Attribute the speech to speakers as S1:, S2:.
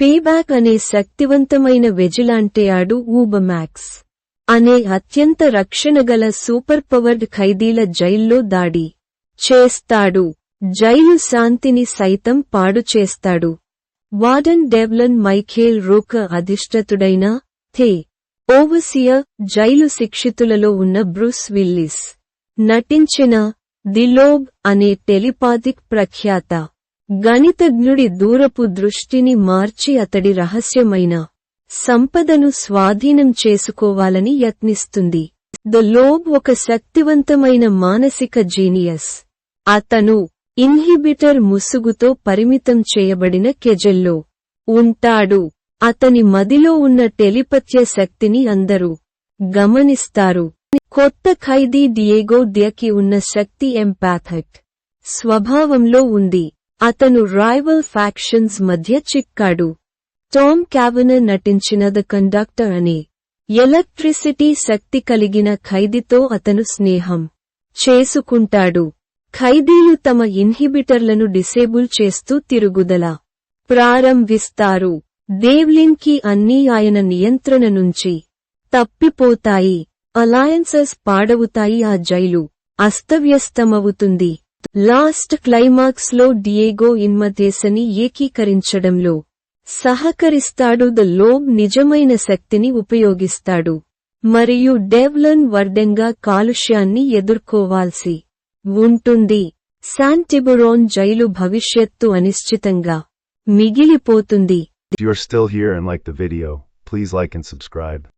S1: Payback అనే శక్తివంతమైన వెజిలాంటే ఆడు ఊబమాక్స్ అనే అత్యంత రక్షణగల సూపర్ పవర్డ్ ఖైదీల జైల్లో దాడి చేస్తాడు. జైలు శాంతిని సైతం పాడు చేస్తాడు. వార్డన్ డెవ్లన్ మైఖేల్ రూక అధిష్ఠతుడైన థే ఓవసియర్ జైలు శిక్షితులలో ఉన్న బ్రూస్ విల్లిస్ నటించిన దిలోబ్ అనే టెలిపాథిక్ ప్రఖ్యాత. గణితజ్ఞుడి దూరపు దృష్టిని మార్చి అతడి రహస్యమైన సంపదను స్వాధీనం చేసుకోవాలని యత్నిస్తుంది. ద లోబ్ ఒక శక్తివంతమైన మానసిక జీనియస్. అతను ఇన్హిబిటర్ ముసుగుతో పరిమితం చేయబడిన కెజెల్లో ఉంటాడు. అతని మదిలో ఉన్న టెలిపత్య శక్తిని అందరూ గమనిస్తారు. కొత్త ఖైదీ డియేగో ద్యకి ఉన్న శక్తి ఎంపాథట్ స్వభావంలో ఉంది. అతను రైవల్ ఫ్యాక్షన్స్ మధ్య చిక్కాడు. టామ్ క్యావెనర్ నటించిన ద కండక్టర్ అనే. ఎలక్ట్రిసిటీ శక్తి కలిగిన ఖైదీతో అతను స్నేహం చేసుకుంటాడు. ఖైదీలు తమ ఇన్హిబిటర్లను డిసేబుల్ చేస్తూ తిరుగుదల ప్రారంభిస్తారు. దేవ్లిన్కి అన్నీ ఆయన నియంత్రణ నుంచి తప్పిపోతాయి. అలయన్సెస్ పాడవుతాయి. ఆ జైలు అస్తవ్యస్తమవుతుంది. లాస్ట్ క్లైమాక్స్లో డియేగో ఇన్మదేశని ఏకీకరించడంలో సహకరిస్తాడు ద లోబ్ నిజమైన శక్తిని ఉపయోగిస్తాడు. మరియు డెవ్లన్ వర్డెంగా కాలుష్యాన్ని ఎదుర్కోవాల్సి ఉంటుంది. శాంటిబురోన్ జైలు భవిష్యత్తు అనిశ్చితంగా మిగిలిపోతుంది.
S2: If you are still here and like the video, please like and subscribe.